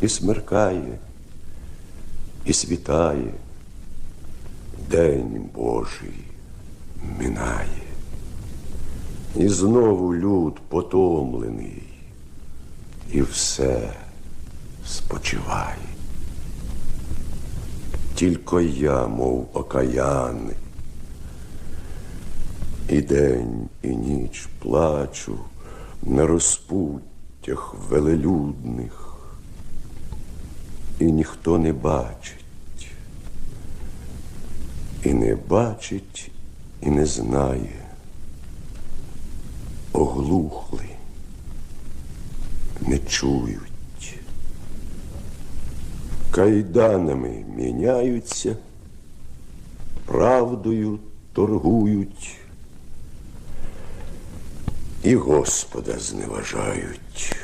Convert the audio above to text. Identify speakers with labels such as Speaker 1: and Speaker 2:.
Speaker 1: і смеркає, і світає, День Божий минає. І знову люд потомлений, і все спочиває. Тільки я, мов окаяний, і день, і ніч плачу на розпуттях велелюдних, і ніхто не бачить, і не бачить, і не знає, оглухли, не чують. Кайданами міняються, правдою торгують і Господа зневажають.